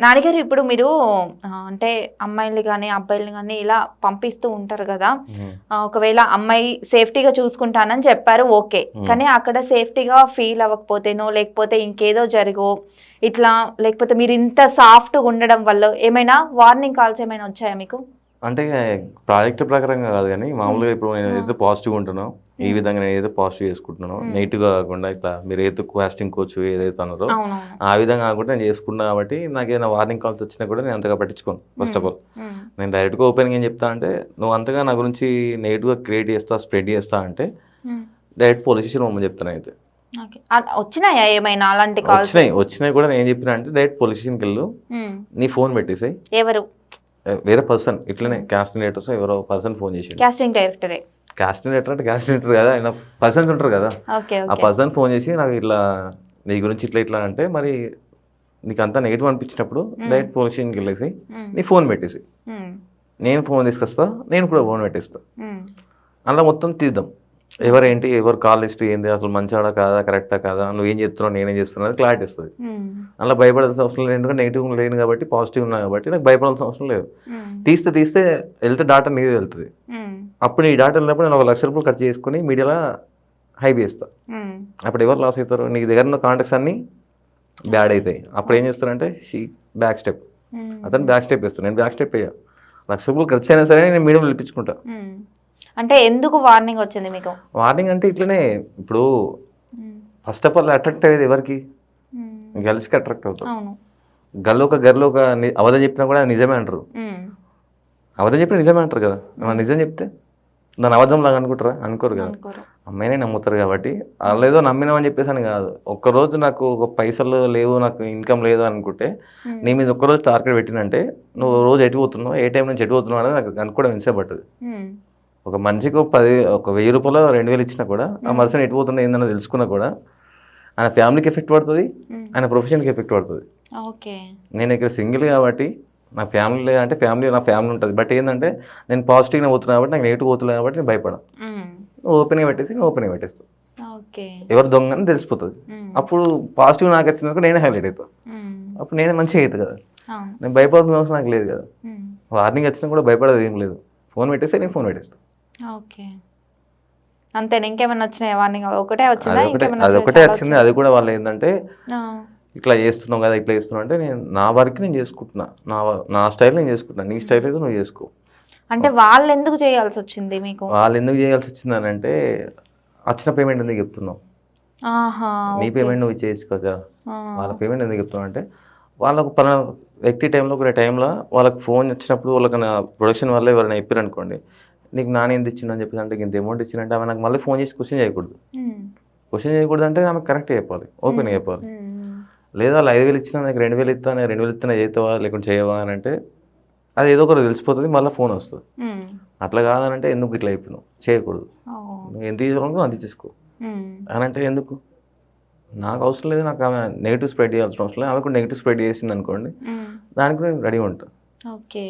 నాన్నగారు ఇప్పుడు మీరు అంటే అమ్మాయిలు కానీ అబ్బాయిలు కానీ ఇలా పంపిస్తూ ఉంటారు కదా ఒకవేళ అమ్మాయి సేఫ్టీగా చూసుకుంటానని చెప్పారు ఓకే. కానీ అక్కడ సేఫ్టీగా ఫీల్ అవ్వకపోతేనో లేకపోతే ఇంకేదో జరిగో ఇట్లా లేకపోతే మీరు ఇంత సాఫ్ట్గా ఉండడం వల్ల ఏమైనా వార్నింగ్ కాల్స్ ఏమైనా వచ్చాయా మీకు? అంటే ప్రాజెక్ట్ ప్రకారంగా కాదు కానీ మామూలుగా ఇప్పుడు నేను ఏదైతే పాజిటివ్ ఉంటున్నానో ఈ Hmm. విధంగా నేను ఏదైతే పాజిటివ్ చేసుకుంటున్నానో Hmm. నెగిటివ్ కాకుండా ఇట్లా మీరు ఏదైతే కాస్టింగ్ కోచ్ ఏదైతే అన్నారో ఆ విధంగా కాకుండా నేను చేసుకున్నా కాబట్టి నాకు ఏదైనా వార్నింగ్ కాల్స్ వచ్చినా కూడా నేను అంతగా పట్టించుకోను ఫస్ట్ ఆఫ్ ఆల్ Hmm. నేను డైరెక్ట్గా ఓపెన్గా ఏం చెప్తా అంటే నువ్వు అంతగా నా గురించి నెగిటివ్గా క్రియేట్ చేస్తా స్ప్రెడ్ చేస్తా అంటే Hmm. డైరెక్ట్ పోలీస్ స్టేషన్ మమ్మల్ని చెప్తాను అయితే వచ్చినాయా ఏమైనా అలాంటి కాల్స్ వచ్చినాయి వచ్చినాయి కూడా నేను చెప్పిన అంటే డైరెక్ట్ పోలీస్ స్టేషన్కి వెళ్ళు నీ ఫోన్ పెట్టేసాయి. ఎవరు? వేరే పర్సన్ ఇట్లనే క్యాస్టినేటర్స్ ఎవరో పర్సన్ ఫోన్ చేసి కాస్టింగ్ డైరెక్టరే క్యాస్టినేటర్ అంటే క్యాస్టినేటర్ కదా ఆయన పర్సన్స్ ఉంటారు కదా. ఆ పర్సన్ ఫోన్ చేసి నాకు ఇట్లా నీ గురించి ఇట్లా ఇట్లా అంటే మరి నీకు అంతా నెగిటివ్ అనిపించినప్పుడు డైరెక్ట్ పోలీస్ స్టేషన్కి వెళ్ళేసి నీ ఫోన్ పెట్టేసి. నేను ఫోన్ తీసుకొస్తా నేను కూడా ఫోన్ పెట్టేస్తా. అలా మొత్తం తీద్దాం. ఎవరేంటి ఎవరు కాల్ లిస్ట్ ఏంది అసలు మంచివాడా కాదా కరెక్టా కాదా నువ్వు ఏం చేస్తున్నావు నేనేం చేస్తున్నా క్లారిటీ ఇస్తుంది అలా భయపడాల్సిన అవసరం లేదు. ఎందుకంటే నెగిటివ్ లేను కాబట్టి పాజిటివ్ ఉన్నా కాబట్టి నాకు భయపడాల్సిన అవసరం లేదు. తీస్తే తీస్తే వెళ్తే డాటా నీది వెళ్తుంది. అప్పుడు ఈ డాటా వెళ్ళినప్పుడు నేను ఒక లక్ష రూపాయలు ఖర్చు చేసుకుని మీడియాలో హైప్ చేస్తా. అప్పుడు ఎవరు లాస్ అవుతారు? నీ దగ్గర ఉన్న కాంటాక్ట్స్ అన్నీ బ్యాడ్ అవుతాయి. అప్పుడు ఏం చేస్తారంటే షీ బ్యాక్ స్టెప్ అతను బ్యాక్ స్టెప్ వేస్తాను నేను బ్యాక్ స్టెప్ అయ్యా. లక్ష రూపాయలు ఖర్చు అయినా సరే నేను మీడియం పిలిపించుకుంటా అంటే ఎందుకు వార్నింగ్ వచ్చింది మీకు? వార్నింగ్ అంటే ఇట్లనే ఇప్పుడు ఫస్ట్ ఆఫ్ ఆల్ అట్రాక్ట్ అయ్యేది ఎవరికి? గర్ల్స్కి అట్రాక్ట్ అవుతారు గల్లు ఒక గర్లు ఒక అబద్ధం చెప్పినా కూడా నిజమే అంటారు. అబద్ధం చెప్పినా నిజమే అంటారు కదా. నిజం చెప్తే దాని అబద్ధం లాగా అనుకుంటారా? అనుకోరు కదా. అమ్మాయినే నమ్ముతారు కాబట్టి వాళ్ళు ఏదో నమ్మినామని చెప్పేసి అని కాదు. ఒక్కరోజు నాకు ఒక పైసలు లేవు నాకు ఇన్కమ్ లేదు అనుకుంటే నీ మీద ఒక్కరోజు టార్గెట్ పెట్టినంటే నువ్వు రోజు ఎటు పోతున్నావు ఏ టైం నుంచి ఎటు పోతున్నావు అనేది నాకు అనుకోవడం ఎంతసేపు పడుతుంది ఒక మనిషికి పది ఒక వెయ్యి రూపాయలు రెండు వేలు ఇచ్చినా కూడా ఆ మనిషిని ఎటు పోతున్నా ఏందన్న తెలుసుకున్నా కూడా ఆయన ఫ్యామిలీకి ఎఫెక్ట్ పడుతుంది ఆయన ప్రొఫెషన్కి ఎఫెక్ట్ పడుతుంది. ఓకే. నేను ఇక్కడ సింగిల్ కాబట్టి నా ఫ్యామిలీ లేదంటే ఫ్యామిలీ నా ఫ్యామిలీ ఉంటుంది. బట్ ఏంటంటే నేను పాజిటివ్గా పోతున్నా కాబట్టి నాకు నెగిటివ్ పోతున్నా కాబట్టి నేను భయపడను. ఓపెన్గా పెట్టేసి నేను ఓపెన్గా పెట్టేస్తాను ఓకే. ఎవరు దొంగ అని తెలిసిపోతుంది. అప్పుడు పాజిటివ్ నాకు వచ్చిందనుకో నేనే హైలైట్ అవుతాను అప్పుడు నేనే మంచిగా అవుతుంది కదా. నేను భయపడుతున్న అవసరం నాకు లేదు కదా. వార్నింగ్ వచ్చినా కూడా భయపడేది ఏం లేదు. ఫోన్ పెట్టేస్తే నేను ఫోన్ పెట్టేస్తాను ఓకే. అంతేనా ఇంకేమైనా వచ్చినాయా? వార్నింగ్ ఒకటే వచ్చిందా? అది ఒకటే ఇంకేమైనా అది వచ్చాయా? ఒకటే చాలా వచ్చింది. అది కూడా వాళ్ళు ఏంటంటే ఇట్లా చేస్తున్నావు కదా ఇట్లా చేస్తున్నావు అంటే నేను నా వర్క్ నేను చేసుకుంటున్నా. నా నా స్టైల్ నేను చేసుకుంటున్నా. నీ స్టైల్ ఏదో నువ్వు చేసుకో. అంటే వాళ్ళు ఎందుకు చేయాల్సి వచ్చింది మీకు? వాళ్ళు ఎందుకు చేయాల్సి వచ్చిందని అంటే వచ్చిన పేమెంట్ ఎందుకు చెప్తున్నావు? నీ. పేమెంట్ నువ్వు ఆ, వాళ్ళ పేమెంట్ ఎందుకు చెప్తున్నావు? అంటే వాళ్ళకు పలానా వ్యక్తి టైంలో కొన్ని టైంలో వాళ్ళకి ఫోన్ వచ్చినప్పుడు వాళ్ళకి ప్రొడక్షన్ వల్ల ఎవరైనా చెప్పారు అనుకోండి నీకు నాన్న ఎంత ఇచ్చిందని చెప్పేసి అంటే ఇంత అమౌంట్ ఇచ్చిందంటే ఆమె నాకు మళ్ళీ ఫోన్ చేసి క్వశ్చన్ చేయకూడదు. క్వశ్చన్ చేయకూడదు అంటే ఆమె కరెక్ట్ చెప్పాలి ఓపెన్ చెప్పాలి. ఉమ్, లేదా వాళ్ళు ఐదు వేలు ఇచ్చినా నాకు రెండు వేలు ఇస్తా నేను రెండు వేలు ఇస్తున్నా చేస్తావా లేకుంటే చేయవా అని అంటే అది ఏదో ఒకరు తెలిసిపోతుంది మళ్ళీ ఫోన్ వస్తుంది. అట్లా కాదనంటే ఎందుకు ఇట్లా అయిపోయినావు చేయకూడదు. నువ్వు ఎంత తీసుకోవాలనుకో అంత తీసుకో అని అంటే ఎందుకు? నాకు అవసరం లేదు నాకు ఆమె నెగిటివ్ స్ప్రెడ్ చేయాల్సిన అవసరం లేదు. ఆమె కూడా నెగిటివ్ స్ప్రెడ్ చేసింది అనుకోండి దానికి నేను రెడీ ఉంటాను ఓకే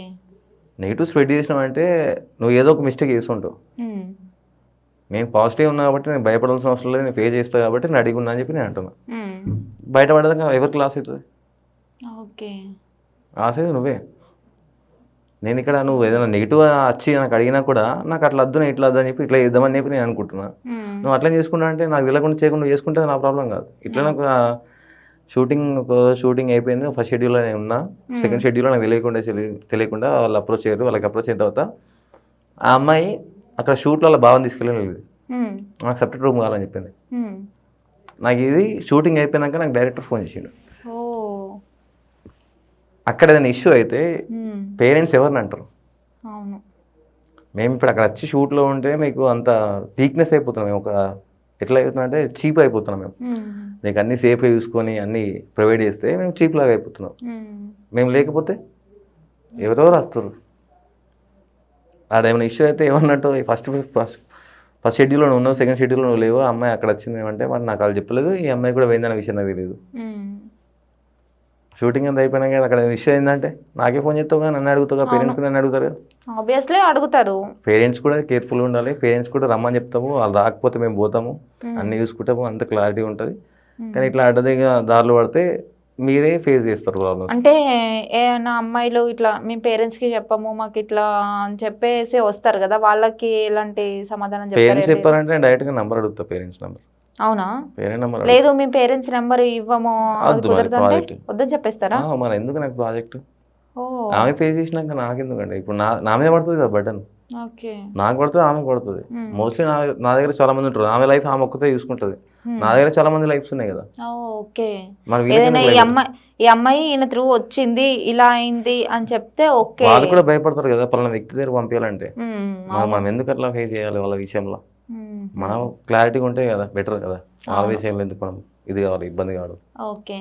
నెగిటివ్ స్ప్రెడ్ చేసినావంటే నువ్వు ఏదో ఒక మిస్టేక్ చేస్తుంటావు. నేను పాజిటివ్ ఉన్నా కాబట్టి నేను భయపడాల్సిన అవసరం లేదు నేను ఫేస్ చేస్తా కాబట్టి నేను రెడీగా ఉన్నా అని చెప్పి నేను అంటున్నా. బయటపడదాకా ఎవరికి లాస్ అవుతుంది? ఓకే. లాస్ అయ్యేది నువ్వే. నేను ఇక్కడ నువ్వు ఏదైనా నెగిటివ్ వచ్చి నాకు అడిగినా కూడా నాకు అట్లా వద్దు నేను ఇట్లా వద్దు అని చెప్పి ఇట్లా చేద్దామని చెప్పి నేను అనుకుంటున్నా. నువ్వు అట్లా చేసుకుంటా అంటే నాకు తెలియకుండా చేయకుండా చేసుకుంటే నా ప్రాబ్లం కాదు. ఇట్లా నాకు షూటింగ్ ఒక షూటింగ్ అయిపోయింది. ఫస్ట్ షెడ్యూల్లో నేను ఉన్నా. సెకండ్ షెడ్యూల్లో నాకు తెలియకుండా తెలి- తెలియకుండా వాళ్ళు అప్రోచ్ అయ్యారు. వాళ్ళకి అప్రోచ్ అయిన తర్వాత ఆ అమ్మాయి అక్కడ షూట్లో వాళ్ళ భావం తీసుకెళ్ళలేదు నాకు సపరేట్ రూమ్ కావాలని చెప్పింది. నాకు ఇది షూటింగ్ అయిపోయినాక నాకు డైరెక్టర్ ఫోన్ చేసిండు. అక్కడ ఏదైనా ఇష్యూ అయితే పేరెంట్స్ ఎవరిని అంటారు? మేము ఇప్పుడు అక్కడ వచ్చి షూట్లో ఉంటే మీకు అంత వీక్నెస్ అయిపోతున్నాం. మేము ఒక ఎట్లా అంటే చీప్ అయిపోతున్నాం మేము. మీకు అన్నీ సేఫ్గా చూసుకొని అన్నీ ప్రొవైడ్ చేస్తే మేము చీప్ లాగా అయిపోతున్నాం. మేము. లేకపోతే ఎవరెవరు వస్తారు అదేమైనా ఇష్యూ అయితే ఏమన్నట్టు ఫస్ట్ ఫస్ట్ ఫస్ట్ షెడ్యూల్లో నువ్వు ఉన్నావు సెకండ్ షెడ్యూల్లో నువ్వు లేవు అమ్మాయి అక్కడ వచ్చింది ఏమంటే మరి నాకు వాళ్ళు చెప్పలేదు ఈ అమ్మాయి కూడా పోయిందన్న విషయం నాకు తెలియదు. షూటింగ్ అంతా అయిపోయినాక అక్కడ విషయం ఏంటంటే నాకే ఫోన్ చేస్తావు కానీ నన్ను అడుగుతావు పేరెంట్స్ కూడా నన్ను అడుగుతారు ఆబ్వియస్లీ అడుగుతారు. పేరెంట్స్ కూడా కేర్ఫుల్గా ఉండాలి. పేరెంట్స్ కూడా రమ్మని చెప్తాము. వాళ్ళు రాకపోతే మేము పోతాము. అన్నీ చూసుకుంటాము. అంత క్లారిటీ ఉంటుంది. కానీ ఇట్లా అడ్డదిగా దారులు పడితే మీరే ఫేస్ చేస్తారు ప్రాబ్లమ్స్ అంటే ఏమైనా అమ్మాయిలు ఇట్లా మేము పేరెంట్స్కి చెప్పము మాకు ఇట్లా అని చెప్పేసి వస్తారు కదా. వాళ్ళకి ఎలాంటి సమాధానం పేరెంట్స్? చెప్పారంటే? నేను డైరెక్ట్గా నంబర్ అడుగుతా పేరెంట్స్ నంబర్ అవునా? పేరెంట్ నంబర్ లేదు మేము పేరెంట్స్ నెంబర్ ఇవ్వము. వద్దని చెప్పేస్తారా? మరి ఎందుకు నాకు ప్రాజెక్ట్? ఆమె ఫేస్ చేసినాక నాకెందుకండి? ఇప్పుడు నా నా మీద పడుతుంది కదా బటన్ నాకు పడుతుంది ఆమెకు పడుతుంది. మోస్ట్లీ నా నా దగ్గర చాలా మంది ఉంటారు. ఆమె లైఫ్ ఆమె ఒక్కతే చూసుకుంటుంది. నా దగ్గర చాలా మంది లైఫ్స్ ఉన్నాయి కదా. ఓకే. ఏదైనా ఈ? అమ్మాయి ఈ అమ్మాయి ఈయన త్రూ వచ్చింది ఇలా అయింది అని చెప్తే ఓకే. వాళ్ళు కూడా భయపడతారు కదా పలానా వ్యక్తి దగ్గర పంపించాలంటే. మనం ఎందుకు అట్లా ఫేస్ చేయాలి వాళ్ళ విషయంలో? మనం క్లారిటీగా ఉంటే కదా బెటర్ కదా. వాళ్ళ విషయంలో ఎందుకు మనం ఇది కావాలి ఇబ్బంది కాదు. ఓకే